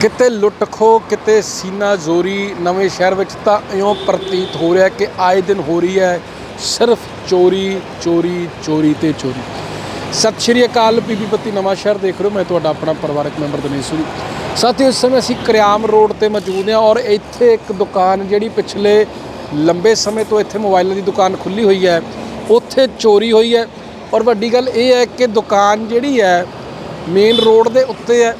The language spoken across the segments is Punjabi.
ਕਿਤੇ ਲੁੱਟ ਖੋ ਕਿਤੇ ਸੀਨਾ ਜ਼ੋਰੀ ਨਵੇਂ ਸ਼ਹਿਰ ਵਿੱਚ ਤਾਂ ਇਉਂ ਪ੍ਰਤੀਤ ਹੋ ਰਿਹਾ ਕਿ ਆਏ ਦਿਨ ਹੋ ਰਹੀ ਹੈ ਸਿਰਫ ਚੋਰੀ ਚੋਰੀ ਚੋਰੀ ਤੇ ਚੋਰੀ। ਸਤਿ ਸ਼੍ਰੀ ਅਕਾਲ ਪੀਪੀ ਬੱਤੀ ਨਵਾਂ ਸ਼ਹਿਰ ਦੇਖ ਰਹੇ ਹੋ। ਮੈਂ ਤੁਹਾਡਾ ਆਪਣਾ ਪਰਿਵਾਰਕ ਮੈਂਬਰ ਦਿਨੇਸ਼ ਸੂਰੀ। ਸਾਥੀਓ, ਇਸ ਸਮੇਂ ਅਸੀਂ ਕਰਿਆਮ ਰੋਡ ਤੇ ਮੌਜੂਦ ਹਾਂ ਔਰ ਇੱਥੇ ਇੱਕ ਦੁਕਾਨ ਜਿਹੜੀ ਪਿਛਲੇ ਲੰਬੇ ਸਮੇਂ ਤੋਂ ਇੱਥੇ ਮੋਬਾਈਲਾਂ ਦੀ ਦੁਕਾਨ ਖੁੱਲੀ ਹੋਈ ਹੈ, ਉੱਥੇ ਚੋਰੀ ਹੋਈ ਹੈ ਔਰ ਵੱਡੀ ਗੱਲ ਇਹ ਹੈ ਕਿ ਦੁਕਾਨ ਜਿਹੜੀ ਹੈ ਮੇਨ ਰੋਡ ਦੇ ਉੱਤੇ ਹੈ।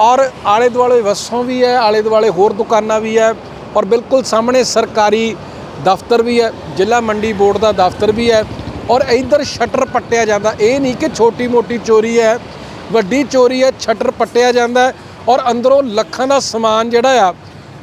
ਔਰ ਆਲੇ ਦੁਆਲੇ ਵਸੋਂ ਵੀ ਹੈ ਆਲੇ ਦੁਆਲੇ ਹੋਰ ਦੁਕਾਨਾਂ ਵੀ ਹੈ ਔਰ ਬਿਲਕੁਲ ਸਾਹਮਣੇ ਸਰਕਾਰੀ ਦਫ਼ਤਰ ਵੀ ਹੈ, ਜ਼ਿਲ੍ਹਾ ਮੰਡੀ ਬੋਰਡ ਦਾ ਦਫ਼ਤਰ ਵੀ ਹੈ ਔਰ ਇਧਰ ਸ਼ਟਰ ਪੱਟਿਆ ਜਾਂਦਾ। ਇਹ ਨਹੀਂ ਕਿ ਛੋਟੀ ਮੋਟੀ ਚੋਰੀ ਹੈ, ਵੱਡੀ ਚੋਰੀ ਹੈ, ਸ਼ਟਰ ਪੱਟਿਆ ਜਾਂਦਾ ਔਰ ਅੰਦਰੋਂ ਲੱਖਾਂ ਦਾ ਸਮਾਨ ਜਿਹੜਾ ਆ,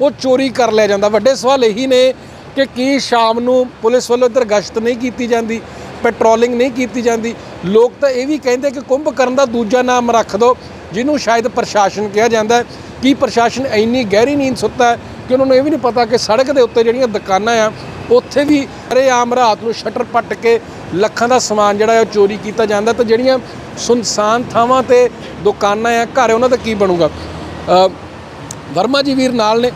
ਉਹ ਚੋਰੀ ਕਰ ਲਿਆ ਜਾਂਦਾ। ਵੱਡੇ ਸਵਾਲ ਇਹੀ ਨੇ ਕਿ ਕੀ ਸ਼ਾਮ ਨੂੰ ਪੁਲਿਸ ਵੱਲੋਂ ਇੱਧਰ ਗਸ਼ਤ ਨਹੀਂ ਕੀਤੀ ਜਾਂਦੀ, ਪੈਟਰੋਲਿੰਗ ਨਹੀਂ ਕੀਤੀ ਜਾਂਦੀ। ਲੋਕ ਤਾਂ ਇਹ ਵੀ ਕਹਿੰਦੇ ਕਿ ਕੁੰਭ ਕਰਨ ਦਾ ਦੂਜਾ ਨਾਮ ਰੱਖ ਦਿਓ। ਜਿਹਨੂੰ ਸ਼ਾਇਦ ਪ੍ਰਸ਼ਾਸਨ ਕਿਹਾ ਜਾਂਦਾ ਕਿ ਪ੍ਰਸ਼ਾਸਨ ਇੰਨੀ ਗਹਿਰੀ ਨੀਂਦ ਸੁੱਤਾ ਹੈ ਕਿ ਉਹਨਾਂ ਨੂੰ ਇਹ ਵੀ ਨਹੀਂ ਪਤਾ ਕਿ ਸੜਕ ਦੇ ਉੱਤੇ ਜਿਹੜੀਆਂ ਦੁਕਾਨਾਂ ਆ, ਉੱਥੇ ਵੀ ਅਰੇ ਆਮ ਰਾਤ ਨੂੰ ਸ਼ਟਰ ਪੱਟ ਕੇ ਲੱਖਾਂ ਦਾ ਸਮਾਨ ਜਿਹੜਾ ਹੈ ਉਹ ਚੋਰੀ ਕੀਤਾ ਜਾਂਦਾ ਤੇ ਜਿਹੜੀਆਂ ਸੁਨਸਾਨ ਥਾਵਾਂ ਤੇ ਦੁਕਾਨਾਂ ਆ, ਘਰ ਉਹਨਾਂ ਦਾ ਕੀ ਬਣੂਗਾ? ਵਰਮਾ ਜੀ ਵੀਰ ਨਾਲ ਨੇ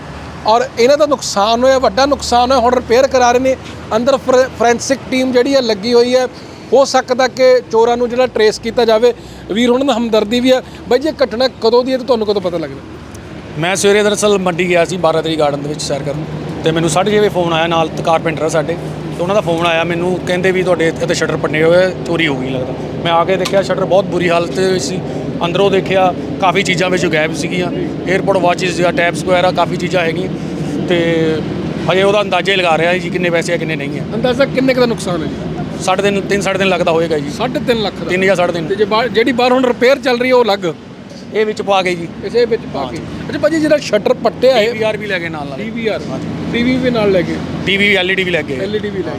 ਔਰ ਇਹਨਾਂ ਦਾ ਨੁਕਸਾਨ ਹੋਇਆ, ਵੱਡਾ ਨੁਕਸਾਨ ਹੋਇਆ, ਹੁਣ ਰਿਪੇਅਰ ਕਰਾ ਰਹੇ ਨੇ। ਅੰਦਰ ਫੋਰੈਂਸਿਕ ਟੀਮ ਜਿਹੜੀ ਹੈ ਲੱਗੀ ਹੋਈ ਹੈ। ਹੋ ਸਕਦਾ ਕਿ ਚੋਰਾਂ ਨੂੰ ਜਿਹੜਾ ਟਰੇਸ ਕੀਤਾ ਜਾਵੇ। ਵੀਰ ਹੁਣ ਦਾ ਹਮਦਰਦੀ ਵੀ ਹੈ ਬਾਈ ਜੀ ਇਹ ਘਟਨਾ ਕਦੋਂ ਦੀ ਹੈ ਤੇ ਤੁਹਾਨੂੰ ਕਦੋਂ ਪਤਾ ਲੱਗਦਾ? ਮੈਂ ਸਵੇਰੇ ਦਰਅਸਲ ਮੰਡੀ ਗਿਆ ਸੀ 12 ਤਰੀਕ ਗਾਰਡਨ ਦੇ ਵਿੱਚ ਸੈਰ ਕਰਨ ਤੇ ਮੈਨੂੰ 6:30 ਵਜੇ ਫੋਨ ਆਇਆ ਨਾਲ ਤੇ ਕਾਰਪੈਂਟਰ ਆ ਸਾਡੇ। ਤੇ ਉਹਨਾਂ ਦਾ ਫੋਨ ਆਇਆ ਮੈਨੂੰ ਕਹਿੰਦੇ ਵੀ ਤੁਹਾਡੇ ਇੱਥੇ ਸ਼ਟਰ ਪੰਨੇ ਹੋਏ ਆ, ਚੋਰੀ ਹੋ ਗਈ ਲੱਗਦਾ। ਮੈਂ ਆ ਕੇ ਦੇਖਿਆ ਸ਼ਟਰ ਬਹੁਤ ਬੁਰੀ ਹਾਲਤ ਵਿੱਚ ਸੀ। ਅੰਦਰੋਂ ਦੇਖਿਆ ਕਾਫੀ ਚੀਜ਼ਾਂ ਵਿੱਚ ਗਾਇਬ ਸੀਗੀਆਂ। 에어ਪੋਰਟ ਵਾਚਸ ਜਾਂ ਟੈਬਸ ਵਗੈਰਾ ਕਾਫੀ ਚੀਜ਼ਾਂ ਹੈਗੀਆਂ। ਤੇ ਹਜੇ ਉਹਦਾ ਅੰਦਾਜ਼ਾ ਹੀ ਲਗਾ ਰਿਹਾ ਜੀ ਕਿੰਨੇ ਪੈਸੇ ਆ ਕਿੰਨੇ ਨਹੀਂ ਆ। ਅੰਦਾਜ਼ਾ ਕਿੰਨੇ ਕੁ ਦਾ ਨੁਕਸਾਨ ਹੈ ਜੀ? ਸਾਢੇ ਤਿੰਨ ਤਿੰਨ ਸਾਢੇ ਤਿੰਨ ਲੱਖ ਦਾ ਹੋਏਗਾ ਜੀ। 3.5 ਲੱਖ ਦਾ। ਤਿੰਨ ਜਾਂ ਸਾਢੇ ਤਿੰਨ। ਤੇ ਜੇ ਬਾਹਰ ਜਿਹੜੀ ਬਾਹਰ ਹੁਣ ਰਿਪੇਅਰ ਚੱਲ ਰਹੀ ਹੈ ਉਹ ਅਲੱਗ। ਇਹ ਵਿੱਚ ਪਾ ਗਏ ਜੀ। ਇਸੇ ਵਿੱਚ ਪਾ ਕੇ। ਅੱਛਾ ਭਾਜੀ ਜਿਹੜਾ ਸ਼ਟਰ ਪੱਟਿਆ ਹੈ ਪੀਵੀਆਰ ਵੀ ਲੈ ਨਾਲ ਨਾਲ ਡੀਵੀਆਰ ਟੀਵੀ ਵੀ ਨਾਲ ਲੈ ਗਏ। ਟੀਵੀ ਐਲਈਡੀ ਵੀ ਲੈ ਐਲਈਡੀ ਵੀ ਲੈ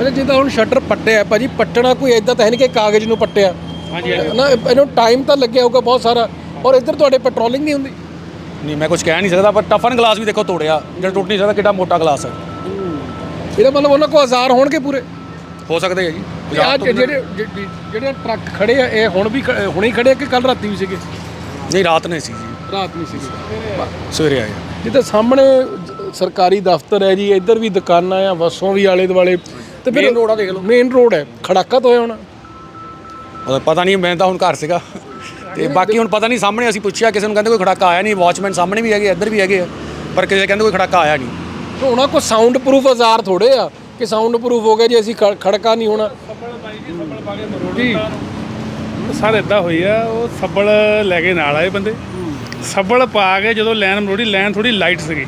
ਅੱਛਾ ਜਿੱਦਾਂ ਹੁਣ ਸ਼ਟਰ ਪੱਟਿਆ ਹੈ ਭਾਜੀ ਪੱਟਣਾ ਕੋਈ ਐਦਾਂ ਤਾਂ ਹੈ ਨਹੀਂ ਕਿ ਕਾਗਜ਼ ਨੂੰ ਪੱਟਿਆ। ਹਾਂਜੀ ਨਾ ਇਹਨੂੰ ਟਾਈਮ ਤਾਂ ਲੱਗਿਆ ਹੋਊਗਾ ਬਹੁਤ ਸਾਰਾ। ਔਰ ਇੱਧਰ ਤੁਹਾਡੇ ਪੈਟਰੋਲਿੰਗ ਨਹੀਂ ਹੁੰਦੀ? ਨਹੀਂ ਮੈਂ ਕੁਝ ਕਹਿ ਨਹੀਂ ਸਕਦਾ ਪਰ ਟਫਨ ਗਲਾਸ ਵੀ ਦੇਖੋ ਤੋੜਿਆ। ਜਿਹੜਾ ਟੁੱਟ ਨਹੀਂ ਸਕਦਾ ਕਿੱਡਾ ਮੋਟਾ ਗਲਾਸ ਹੈ। ਇਹਦਾ ਮਤਲਬ ਉਹਨਾਂ ਕੋਲ ਹਜ਼ਾਰ ਹੋਣਗੇ ਪੂਰੇ? ਹੋ ਸਕਦੇ ਹੈ ਜੀ। ਤੇ ਆਹ ਜਿਹੜੇ ਜਿਹੜੇ- ਜਿਹੜੇ ਟਰੱਕ ਖੜੇ ਆ ਇਹ ਹੁਣ ਵੀ ਖ- ਹੁਣੇ ਹੀ ਖੜੇ ਆ ਕਿ ਕੱਲ ਰਾਤੀ ਵੀ ਸੀਗੇ? ਨਹੀਂ ਰਾਤ ਨੇ ਸੀ ਜੀ। ਰਾਤ ਨਹੀਂ ਸੀਗੇ। ਸਵੇਰੇ ਆਏ ਜਿੱਥੇ ਸਾਹਮਣੇ ਜ- ਸਰਕਾਰੀ ਦਫ਼ਤਰ ਹੈ ਜੀ ਇੱਧਰ ਵੀ ਦੁਕਾਨਾਂ ਆ ਬੱਸੋਂ ਵੀ ਆਲੇ ਦੁਆਲੇ। ਤੇ Main road ਆ ਦੇਖ ਲਓ। ਮੇਨ ਰੋਡ ਹੈ। ਖੜਾਕਾ ਤੋਂ ਹੋਇਆ ਹੋਣਾ। ਪਤਾ ਨਹੀਂ ਮੈਂ ਤਾਂ ਹੁਣ ਘਰ ਸੀਗਾ। ਤੇ ਬਾਕੀ ਹੁਣ ਪਤਾ ਨਹੀਂ ਸਾਹਮਣੇ ਅਸੀਂ ਪੁੱਛਿਆ ਕਿਸੇ ਨੂੰ ਕਹਿੰਦੇ ਕੋਈ ਖੜਾਕਾ ਆਇਆ ਨਹੀਂ। ਵਾਚਮੈਨ ਸਾਹਮਣੇ ਵੀ ਹੈਗੇ ਇੱਧਰ ਵੀ ਹੈਗੇ ਆ। ਪਰ ਕਿਸੇ ਕਹਿੰਦੇ ਕੋਈ ਖੜਾਕਾ ਆਇਆ ਨਹੀਂ। ਹੋਣਾ ਕੋ ਸਾਊਂਡ ਪ੍ਰੂਫ ਹਜ਼ਾਰ ਥੋੜੇ ਆ। ਕਿ ਸਾਊਂਡ ਪ੍ਰੂਫ ਹੋ ਗਿਆ ਜੀ, ਅਸੀਂ ਖੜ- ਖੜਕਾ ਨਹੀਂ ਹੋਣਾ। ਜੀ। ਸਰ ਇਦਾਂ ਹੋਈ ਆ, ਉਹ ਸੱਬਲ ਲੈ ਕੇ ਨਾਲ ਆਏ ਬੰਦੇ। ਸੱਬਲ ਪਾ ਕੇ ਜਦੋਂ ਲਾਈਨ ਮਰੋੜੀ ਲਾਈਨ ਥੋੜੀ ਲਾਈਟ ਸੀਗੀ।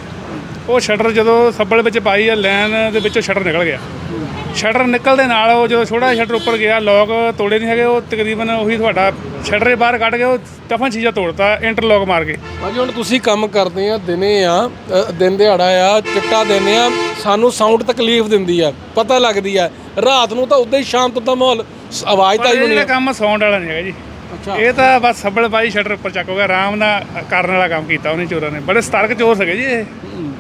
ਉਹ ਸ਼ਟਰ ਜਦੋਂ ਸੱਬਲ ਵਿੱਚ ਪਾਈ ਆ ਲਾਈਨ ਦੇ ਵਿੱਚੋਂ ਸ਼ਟਰ ਨਿਕਲ ਗਿਆ। ਸ਼ਟਰ ਨਿਕਲਦੇ ਨਾਲ ਉਹ ਜਦੋਂ ਛੋਟਾ ਸ਼ਟਰ ਉੱਪਰ ਗਿਆ ਲੋਕ ਤੋੜੇ ਨਹੀਂ ਹੈਗੇ ਉਹ ਤਕਰੀਬਨ ਉਹੀ ਤੁਹਾਡਾ ਸ਼ਟਰ ਦੇ ਬਾਹਰ ਕੱਢ ਕੇ ਉਹ ਟਫਨ ਚੀਜ਼ਾਂ ਤੋੜਤਾ ਇੰਟਰਲੌਕ ਮਾਰ ਕੇ। ਭਾਜੀ ਹੁਣ ਤੁਸੀਂ ਕੰਮ ਕਰਦੇ ਆ ਦਿਨੇ ਆ ਦਿਨ ਦਿਹਾੜਾ ਆ ਚਿੱਟਾ ਦਿੰਦੇ ਆ ਸਾਨੂੰ ਸਾਊਂਡ ਤਕਲੀਫ ਦਿੰਦੀ ਆ ਪਤਾ ਲੱਗਦੀ ਆ। ਰਾਤ ਨੂੰ ਤਾਂ ਉਦਾਂ ਹੀ ਸ਼ਾਂਤ ਹੁੰਦਾ ਮਾਹੌਲ ਆਵਾਜ਼ ਤਾਂ ਹੀ ਹੋਣੀ ਕੰਮ ਸਾਊਂਡ ਵਾਲਾ ਨਹੀਂ ਹੈਗਾ ਜੀ। ਇਹ ਤਾਂ ਬਸ ਸੱਬਲ ਪਾਈ ਸ਼ਟਰ ਉੱਪਰ ਚੱਕ ਹੋ ਗਿਆ ਆਰਾਮ ਨਾਲ ਕਰਨ ਵਾਲਾ ਕੰਮ ਕੀਤਾ ਉਹਨੇ ਚੋਰਾਂ ਨੇ। ਬੜੇ ਸਤਰਕ ਚੋਰ ਸੀਗੇ ਜੀ ਇਹ।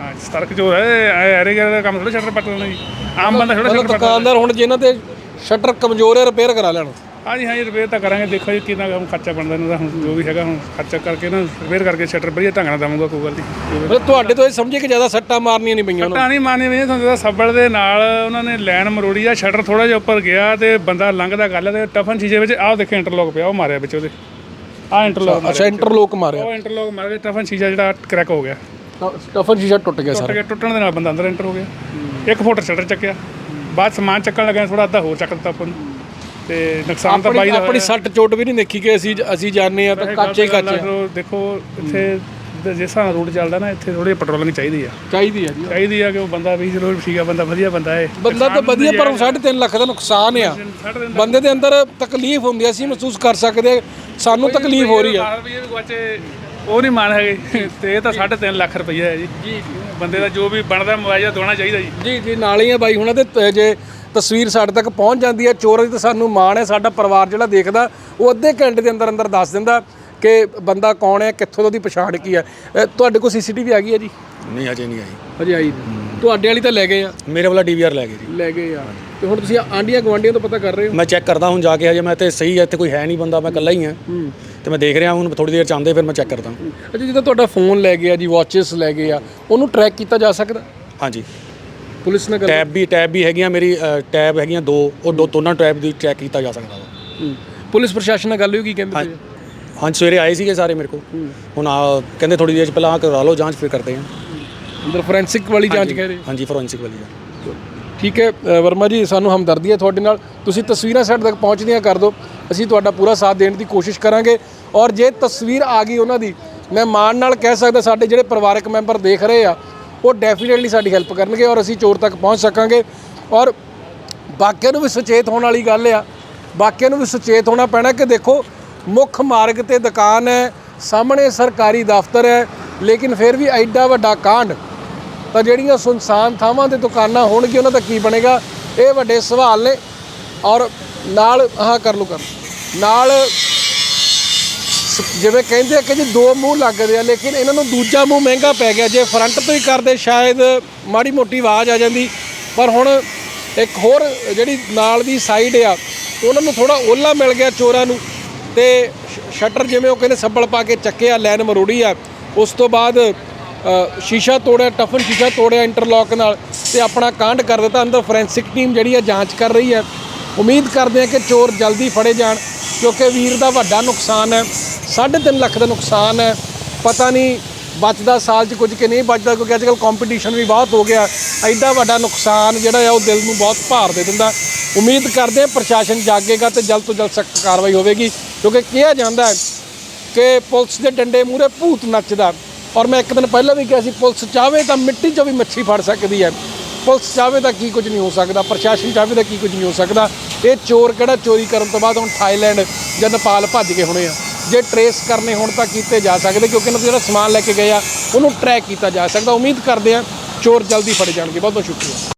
ਹਾਂ। ਸਤਰਕ ਚੋਰ ਹੈ ਐਰੇ ਗਰੇ ਦਾ ਕੰਮ ਥੋੜਾ ਸ਼ਟਰ ਪੱਟ ਲੈਣਾ ਜੀ। ਆਮ ਬੰਦਾ ਥੋੜਾ ਸ਼ਟਰ ਪੱਟ ਦੁਕਾਨਦਾਰ ਹੁਣ ਜਿਨ੍ਹਾਂ ਦੇ ਸ਼ਟਰ ਕਮਜ਼ੋਰ ਹੈ ਰਿਪੇਅਰ ਕਰਾ ਲੈਣ। ਹਾਂਜੀ ਹਾਂਜੀ ਰਿਪੇਅਰ ਤਾਂ ਕਰਾਂਗੇ। ਦੇਖੋ ਜੀ ਕਿੰਨਾ ਕੰਮ ਖਰਚਾ ਬਣਦਾ ਇਹਨਾਂ ਦਾ ਹੁਣ ਜੋ ਵੀ ਹੈਗਾ ਹੁਣ ਖਰਚਾ ਕਰਕੇ ਨਾ ਰਿਪੇਅਰ ਕਰਕੇ ਸ਼ਟਰ ਵਧੀਆ ਢੰਗ ਨਾਲ ਦਵਾਂਗਾ ਕੋਈ ਗੱਲ ਨਹੀਂ ਮਤਲਬ ਤੁਹਾਡੇ ਤੋਂ ਇਹ ਸਮਝੇ ਕਿ ਜ਼ਿਆਦਾ ਸੱਟਾਂ ਮਾਰਨੀਆਂ ਨਹੀਂ ਪਈਆਂ ਉਹਨਾਂ? ਤਾਂ ਨਹੀਂ ਤੁਹਾਨੂੰ ਪਤਾ ਸੱਬਲ ਦੇ ਨਾਲ ਉਹਨਾਂ ਨੇ ਲਾਈਨ ਮਰੋੜੀ ਆ ਸ਼ਟਰ ਥੋੜਾ ਜਿਹਾ ਉੱਪਰ ਗਿਆ ਤੇ ਬੰਦਾ ਲੰਘਦਾ ਗੱਲ ਤੇ ਟਫਨ ਚੀਜ਼ੇ ਵਿੱਚ ਆਹ ਦੇਖੇ ਇੰਟਰਲੌਕ ਪਿਆ ਉਹ ਮਾਰਿਆ ਵਿੱਚ ਉਹਦੇ। ਆਹ ਇੰਟਰਲੌਕ ਅੱਛਾ ਇੰਟਰਲੋਕ ਮਾਰਿਆ। ਉਹ ਇੰਟਰਲੌਕ ਮਾਰ ਕੇ ਟਫਨ ਚੀਜ਼ਾ ਜਿਹੜਾ ਕਰੈਕ ਹੋ ਗਿਆ। ਟਫਨ ਸ਼ੀਸ਼ਾ ਟੁੱਟ ਗਿਆ ਟੁੱਟ ਸਾਰਾ। ਗਿਆ ਟੁੱਟਣ ਦੇ ਨਾਲ ਬੰਦਾ ਅੰਦਰ ਐਂਟਰ ਹੋ ਗਿਆ। ਇੱਕ ਫੁੱਟ ਸ਼ਟਰ ਚੱਕਿਆ। ਬਾਅਦ ਸਮਾਨ ਚੱਕਣ ਲੱਗਾ ਥੋੜਾ ਅੱਧਾ ਹੋਰ ਚੱਕ ਦਿੱਤਾ ਆਪਾਂ ਨੂੰ। ਤੇ ਨੁਕਸਾਨ ਤਾਂ ਬਾਈ ਆਪਣੀ ਦਾ ਆਪਣੀ ਸੱਟ ਚੋਟ ਵੀ ਨਹੀਂ ਦੇਖੀ ਕਿ ਅਸੀਂ ਅਸੀਂ ਜਾਣਦੇ ਆ ਤਾਂ ਕੱਚੇ ਕੱਚੇ ਆ। ਦੇਖੋ ਇੱਥੇ ਜਿਸ ਹਿਸਾਬ ਰੂਟ ਚੱਲਦਾ ਨਾ ਇੱਥੇ ਥੋੜੀ ਪੈਟਰੋਲਿੰਗ ਚਾਹੀਦੀ ਆ। ਚਾਹੀਦੀ ਆ ਜੀ। ਚਾਹੀਦੀ ਆ ਕਿ ਉਹ ਬੰਦਾ ਵੀ ਚਲੋ ਠੀਕ ਆ ਬੰਦਾ ਵਧੀਆ ਬੰਦਾ ਹੈ ਬੰਦਾ ਤਾਂ ਵਧੀਆ ਪਰ 3.5 ਲੱਖ ਦਾ ਨੁਕਸਾਨ ਆ। ਬੰਦੇ ਦੇ ਅੰਦਰ ਤਕਲੀਫ ਹੁੰਦੀ ਆ ਅਸੀਂ ਮਹਿਸੂਸ ਕਰ ਸਕਦੇ ਆ ਸਾਨੂੰ ਤਕਲੀਫ ਹੋ ਰਹੀ ਆ। 12 ਰੁਪਏ ਵੀ ਗਵਾਚੇ ਉਹ ਨਹੀਂ ਮਾਨ ਹੈਗੇ। ਤੇ ਇਹ ਤਾਂ 3.5 ਲੱਖ ਰੁਪਈਆ ਹੈ ਜੀ। ਜੀ ਬੰਦੇ ਦਾ ਜੋ ਵੀ ਬਣਦਾ ਮੁਆਵਜ਼ਾ ਦੋਣਾ ਚਾਹੀਦਾ ਜੀ। ਜੀ ਜੀ ਨਾਲ ਹੀ ਆ ਬਾਈ ਹੁਣਾਂ ਦੇ ਤ- ਜੇ ਤਸਵੀਰ ਸਾਡੇ ਤੱਕ ਪਹੁੰਚ ਜਾਂਦੀ ਹੈ। ਚੋਰਾਂ ਦੀ ਤਾਂ ਸਾਨੂੰ ਮਾਣ ਹੈ। ਸਾਡਾ ਪਰਿਵਾਰ ਜਿਹੜਾ ਦੇਖਦਾ ਉਹ ਅੱਧੇ ਘੰਟੇ ਦੇ ਅੰਦਰ ਅੰਦਰ ਦੱਸ ਦਿੰਦਾ ਕਿ ਬੰਦਾ ਕੌਣ ਹੈ ਕਿੱਥੋਂ ਦਾ ਉਹਦੀ ਪਛਾਣ ਕੀ ਹੈ। ਤੁਹਾਡੇ ਕੋਲ ਸੀਸੀਟੀਵੀ ਆ ਗਈ ਹੈ ਜੀ? ਨਹੀਂ ਹਜੇ ਨਹੀਂ ਆਈ। ਹਜੇ ਆਈ ਤੁਹਾਡੇ ਵਾਲੀ ਤਾਂ ਲੈ ਗਏ ਆ? ਮੇਰੇ ਵਾਲਾ ਡੀਵੀਆਰ ਲੈ ਗਏ ਜੀ। ਲੈ ਗਏ ਆ। ਤੇ ਹੁਣ ਤੁਸੀਂ ਆਂਡੀਆਂ ਗਵਾਂਡੀਆਂ ਤੋਂ ਪਤਾ ਕਰ ਰਹੇ ਹੋ? ਮੈਂ ਚੈੱਕ ਕਰਦਾ ਹੁਣ ਜਾ ਕੇ ਹਜੇ ਮੈਂ ਤੇ ਸਹੀ ਹੈ ਇੱਥੇ ਕੋਈ ਹੈ ਨਹੀਂ ਬੰਦਾ ਮੈਂ ਇਕੱਲਾ ਹੀ ਹਾਂ। ਤੇ ਮੈਂ ਦੇਖ ਰਿਹਾ ਹੁਣ ਥੋੜੀ ਦੇਰ ਚ ਆਉਂਦੇ ਫਿਰ ਮੈਂ ਚੈੱਕ ਕਰਦਾ। ਅੱਛਾ ਜਦੋਂ ਤੁਹਾਡਾ ਫੋਨ ਲੈ ਗਿਆ ਜੀ ਵਾਚਸ ਲੈ ਗਏ ਆ ਉਹਨੂੰ ਟਰੈਕ ਕੀਤਾ ਜਾ ਸਕਦਾ? ਹਾਂਜੀ। ਪੁਲਿਸ ਨੇ ਗੱਲ ਟੈਬ ਵੀ ਟੈਬ ਵੀ ਹੈਗੀਆਂ ਮੇਰੀ ਟੈਬ ਹੈਗੀਆਂ ਦੋ ਉਹ ਦੋ ਦੋਨਾਂ ਟੈਬ ਦੀ ਚੈੱਕ ਕੀਤਾ ਜਾ ਸਕਦਾ ਵਾ। ਹੂੰ। ਪੁਲਿਸ ਪ੍ਰਸ਼ਾਸਨ ਨਾਲ ਗੱਲ ਹੋਈ ਕੀ ਕਹਿੰਦੇ ਹਾਂ ਆ? ਹਾਂਜੀ ਸਵੇਰੇ ਆਏ ਸੀਗੇ ਸਾਰੇ ਮੇਰੇ ਕੋਲ। ਹੁਣ ਆ ਕਹਿੰਦੇ ਥੋੜੀ ਦੇਰ ਚ ਪਹਿਲਾਂ ਆਹ ਕਰਾ ਲਓ ਜਾਂਚ ਫਿਰ ਕਰਦੇ ਹਾਂ। ਅੰਦਰ ਫੋਰੈਂਸਿਕ ਵਾਲੀ ਜਾਂਚ ਕਹਿ ਰਹੇ ਹਾਂਜੀ ਫੋਰੈਂਸਿਕ ਵਾਲੀ ਜਾਂਚ। ਠੀਕ ਹੈ ਅ, ਵਰਮਾ ਜੀ ਸਾਨੂੰ ਹਮਦਰਦੀ ਹੈ ਤੁਹਾਡੇ ਨਾਲ। ਤੁਸੀਂ ਤਸਵੀਰਾਂ ਸਾਡੇ ਤੱਕ ਪਹੁੰਚਦੀਆਂ ਕਰ ਦਿਓ। ਅਸੀਂ ਤੁਹਾਡਾ ਪੂਰਾ ਸਾਥ ਦੇਣ ਦੀ ਕੋਸ਼ਿਸ਼ ਕਰਾਂਗੇ। ਔਰ ਜੇ ਤਸਵੀਰ ਆ ਗਈ ਉਹਨਾਂ ਦੀ ਮੈਂ ਮਾਣ ਨਾਲ ਕਹਿ ਸਕਦਾ ਸਾਡੇ ਜਿਹੜੇ ਪਰਿਵਾਰਕ ਮੈਂਬਰ ਦੇਖ ਰਹੇ ਆ ਉਹ ਡੈਫੀਨਿਟਲੀ ਸਾਡੀ ਹੈਲਪ ਕਰਨਗੇ ਔਰ ਅਸੀਂ ਚੋਰ ਤੱਕ ਪਹੁੰਚ ਸਕਾਂਗੇ। ਔਰ ਬਾਕੀਆਂ ਨੂੰ ਵੀ ਸੁਚੇਤ ਹੋਣ ਵਾਲੀ ਗੱਲ ਆ। ਬਾਕੀਆਂ ਨੂੰ ਵੀ ਸੁਚੇਤ ਹੋਣਾ ਪੈਣਾ ਕਿ ਦੇਖੋ, ਮੁੱਖ ਮਾਰਗ ਤੇ ਦੁਕਾਨ ਹੈ, ਸਾਹਮਣੇ ਸਰਕਾਰੀ ਦਫ਼ਤਰ ਹੈ, ਲੇਕਿਨ ਫਿਰ ਵੀ ਐਡਾ ਵੱਡਾ ਕਾਂਡ, ਤਾਂ ਜਿਹੜੀਆਂ ਸੁਨਸਾਨ ਥਾਵਾਂ ਤੇ ਦੁਕਾਨਾਂ ਹੋਣਗੀਆਂ, ਉਹਨਾਂ ਦਾ ਕੀ ਬਣੇਗਾ? ਇਹ ਵੱਡੇ ਸਵਾਲ ਨੇ। ਔਰ ਨਾਲ, ਹਾਂ, ਕਰ ਲਓ ਕਰ ਲਓ। ਨਾਲ ਜਿਵੇਂ ਕਹਿੰਦੇ ਆ ਕਿ ਜੀ ਦੋ ਮੂੰਹ ਲੱਗਦੇ ਆ, ਲੇਕਿਨ ਇਹਨਾਂ ਨੂੰ ਦੂਜਾ ਮੂੰਹ ਮਹਿੰਗਾ ਪੈ ਗਿਆ। ਜੇ ਫਰੰਟ ਤੋਂ ਹੀ ਕਰਦੇ, ਸ਼ਾਇਦ ਮਾੜੀ ਮੋਟੀ ਆਵਾਜ਼ ਆ ਜਾਂਦੀ। ਪਰ ਹੁਣ ਇੱਕ ਹੋਰ ਜਿਹੜੀ ਨਾਲ ਦੀ ਸਾਈਡ ਆ, ਉਹਨਾਂ ਨੂੰ ਥੋੜਾ ਓਲਾ ਮਿਲ ਗਿਆ ਚੋਰਾਂ ਨੂੰ। ਤੇ ਸ਼ਟਰ ਜਿਵੇਂ ਉਹ ਕਹਿੰਦੇ ਸੱਬਲ ਪਾ ਕੇ ਚੱਕਿਆ ਲੈਨ ਮਰੋੜੀ ਆ। ਉਸ ਤੋਂ ਬਾਅਦ ਸ਼ੀਸ਼ਾ ਤੋੜਿਆ ਟਫਨ ਸ਼ੀਸ਼ਾ ਤੋੜਿਆ ਇੰਟਰਲੌਕ ਨਾਲ ਤੇ ਆਪਣਾ ਕਾਂਡ ਕਰ ਦਿੱਤਾ। ਅੰਦਰ ਫੋਰੈਂਸਿਕ ਟੀਮ ਜਿਹੜੀ ਆ, ਜਾਂਚ ਕਰ ਰਹੀ ਹੈ ਉਮੀਦ ਕਰਦੇ ਹਾਂ ਕਿ ਚੋਰ ਜਲਦੀ ਫੜੇ ਜਾਣ, ਕਿਉਂਕਿ ਵੀਰ ਦਾ ਵੱਡਾ ਨੁਕਸਾਨ ਹੈ। 3.5 ਲੱਖ ਦਾ ਨੁਕਸਾਨ ਹੈ। ਪਤਾ ਨਹੀਂ ਬਚਦਾ ਸਾਲ 'ਚ ਕੁਝ ਕਿ ਨਹੀਂ ਬਚਦਾ, ਕਿਉਂਕਿ ਅੱਜ ਕੱਲ੍ਹ ਕੰਪੀਟੀਸ਼ਨ ਵੀ ਬਹੁਤ ਹੋ ਗਿਆ। ਐਡਾ ਵੱਡਾ ਨੁਕਸਾਨ ਜਿਹੜਾ ਆ ਉਹ ਦਿਲ ਨੂੰ ਬਹੁਤ ਭਾਰ ਦੇ ਦਿੰਦਾ। ਉਮੀਦ ਕਰਦੇ ਹਾਂ ਪ੍ਰਸ਼ਾਸਨ ਜਾਗੇਗਾ ਤੇ ਜਲਦ ਤੋਂ ਜਲਦ ਸਖਤ ਕਾਰਵਾਈ ਹੋਵੇਗੀ। ਕਿਉਂਕਿ ਕਿਹਾ ਜਾਂਦਾ ਹੈ ਕਿ ਪੁਲਿਸ ਦੇ ਡੰਡੇ ਮੂਹਰੇ ਭੂਤ ਨੱਚਦਾ। ਔਰ ਮੈਂ ਇੱਕ ਦਿਨ ਪਹਿਲਾਂ ਵੀ ਕਿਹਾ ਸੀ, ਪੁਲਿਸ ਚਾਹਵੇ ਤਾਂ ਮਿੱਟੀ 'ਚੋਂ ਵੀ ਮੱਛੀ ਫੜ ਸਕਦੀ ਹੈ। ਪੁਲਿਸ ਚਾਹਵੇ ਤਾਂ ਕੀ ਕੁਝ ਨਹੀਂ ਹੋ ਸਕਦਾ, ਪ੍ਰਸ਼ਾਸਨ ਚਾਹਵੇ ਤਾਂ ਕੀ ਕੁਝ ਨਹੀਂ ਹੋ ਸਕਦਾ। ਇਹ ਚੋਰ ਕਿਹੜਾ ਚੋਰੀ ਕਰਨ ਤੋਂ ਬਾਅਦ ਹੁਣ ਥਾਈਲੈਂਡ ਜਾਂ ਨੇਪਾਲ ਭੱਜ ਗਏ ਹੋਣੇ ਆ। ਜੇ ਟਰੇਸ ਕਰਨੇ ਹੋਣ ਤਾਂ ਕੀਤੇ ਜਾ ਸਕਦੇ, ਕਿਉਂਕਿ ਇਹਨਾਂ ਤੋਂ ਜਿਹੜਾ ਸਮਾਨ ਲੈ ਕੇ ਗਏ ਆ, ਉਹਨੂੰ ਟਰੈਕ ਕੀਤਾ ਜਾ ਸਕਦਾ। ਉਮੀਦ ਕਰਦੇ ਆ ਚੋਰ ਜਲਦੀ ਫੜੇ ਜਾਣਗੇ। ਬਹੁਤ ਬਹੁਤ ਸ਼ੁਕਰੀਆ।